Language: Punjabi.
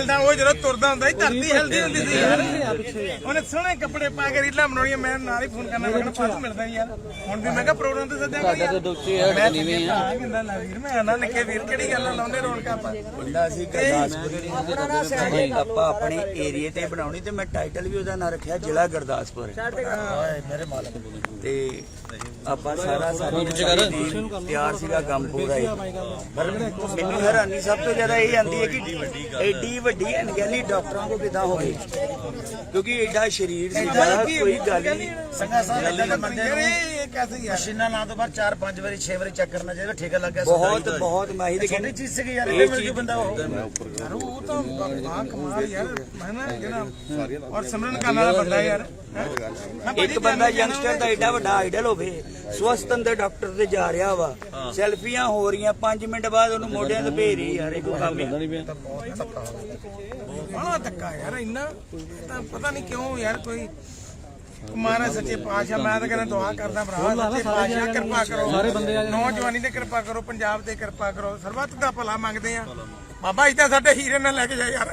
ਹਿਲਦਾ ਉਹ ਜਦੋਂ ਤੁਰਦਾ ਹੁੰਦਾ ਸੀ ਧਰਤੀ ਹਿਲਦੀ ਹੁੰਦੀ ਸੀ ਯਾਰ। ਉਹਨੇ ਸੋਹਣੇ ਕੱਪੜੇ ਪਾ ਕੇ ਰੀਲਾਂ ਬਣਾਉਣੀਆਂ ਮੈਂ ਨਾਲ ਹੀ ਫੋਨ ਕਰਨਾ ਮੈਂ ਕਿਹਾ ਪਾਸ ਮਿਲਦਾ ਨੀ ਯਾਰ। ਹੁਣ ਵੀ ਮੈਂ ਕਿਹਾ ਪ੍ਰੋਗਰਾਮ ਤੇ ਸੱਦਿਆ ਕੋਈ ਯਾਰ ਹਟ ਮੈਂ ਨੀਵੇਂ ਆ। ਕਹਿੰਦਾ ਨਾ ਵੀਰ ਮੈਂ ਆਣਾ ਨਿੱਕੇ ਵੀਰ ਕਿਹੜੀ ਗੱਲ ਲਾਉਂਦੇ ਰੌਣਕਾਂ ਆਪਾਂ? ਬੰਦਾ ਅਸੀਂ ਗੁਰਦਾਸਪੁਰ ਆਪਾਂ ਆਪਣੇ ਏਰੀਏ ਤੇ ਬਣਾਉਣੀ ਤੇ ਮੈਂ ਟਾਈਟਲ ਵੀ ਉਹਦਾ ਨਾਂ ਰੱਖਿਆ ਜ਼ਿਲ੍ਹਾ ਗੁਰਦਾਸਪੁਰ। ਮੇਰੇ ਮਾਲਕ। ਤੇ ਆਪਾਂ ਸਾਰਾ ਸਾਰੀ ਤਿਆਰ ਸੀਗਾ ਕੰਮ ਪੂਰਾ ਹੀ। ਮੈਨੂੰ ਹੈਰਾਨੀ ਸਭ ਤੋਂ ਜ਼ਿਆਦਾ ਇਹ ਆਂਦੀ ਹੈ ਕਿ ਐਡੀ ਵੱਡੀ ਅਣਗਹਿਲੀ ਡਾਕਟਰਾਂ ਕੋ ਕਿਦਾਂ ਹੋ ਗਈ ਕਿਉਂਕਿ ਐਡਾ ਸਰੀਰ ਸੀਗਾ ਕੋਈ ਗੱਲ ਹੀ ਨਹੀਂ। ਸੰਗਾ ਸਾਹਿਬ ਦੇ ਬੰਦੇ ਨੂੰ ਇਹ ਇਹ ਕੈਸੇ ਯਾਰ? ਮਸ਼ੀਨਾਂ ਲਾਉਣ ਤੋਂ ਬਾਅਦ 4-5 ਵਾਰੀ 6 ਵਾਰੀ ਚੈੱਕ ਕਰਨਾ ਚਾਹੀਦਾ ਠੇਕਾ ਲੱਗ ਗਿਆ ਬਹੁਤ ਬਹੁਤ ਮੈਂ ਹੀ ਤੇ ਕਿਹੜੀ ਚੀਜ਼ ਸੀਗੀ ਯਾਰ ਇਹ ਮਿਲ ਜੂ ਬੰਦਾ ਉਹ। ਯਾਰ ਉਹ। ਤਾਂ ਬਾ ਕਮਾਲ ਯਾਰ ਮੈਂ ਨਾ ਜਿਹੜਾ ਔਰ ਸਿਮਰਨ ਕਰਨ ਵਾਲਾ ਬੰਦਾ ਯਾਰ। ਹੈਂ? ਇੱਕ ਬੰਦਾ ਯੰਗਸਟਰ ਦਾ ਐਡਾ ਵੱਡਾ ਆਈਡਲ ਹੋਵੇ ਸਵਸਥ ਅੰਦਰ ਡਾਕਟਰ ਤੇ ਜਾ ਰਿਹਾ ਵਾ। ਸੈਲਫੀਆਂ ਹੋ ਰਹੀਆਂ 5 ਮਿੰਟ ਬਾਅਦ ਉਹਨੂੰ ਮੋਢਿਆਂ ਤੇ ਭੇਜ ਰਹੀ ਯਾਰ ਇਹ ਕੋਈ ਕੰਮ ਹੈ ਬੜਾ ਧੱਕਾ ਯਾਰ ਇੰਨਾ ਤਾਂ ਪਤਾ ਨਹੀਂ ਕਿਉਂ ਯਾਰ ਕੋਈ ਮਾਰਾ ਸੱਚੇ ਪਾਤਸ਼ਾਹ ਮੈਂ ਤਾਂ ਕਹਿੰਦਾ ਦੁਆ ਕਰਦਾ ਭਰਾ ਸੱਚੇ ਪਾਤਸ਼ਾਹ ਕਿਰਪਾ ਕਰੋ। ਸਾਰੇ ਬੰਦੇ ਨੌਜਵਾਨੀ ਤੇ ਕਿਰਪਾ ਕਰੋ ਪੰਜਾਬ ਤੇ ਕਿਰਪਾ ਕਰੋ ਸਰਬੱਤ ਦਾ ਭਲਾ ਮੰਗਦੇ ਆ। ਬਾਬਾ ਇਦਾਂ ਸਾਡੇ ਹੀਰੇ ਨਾਲ ਲੈ ਕੇ ਜਾ ਯਾਰ।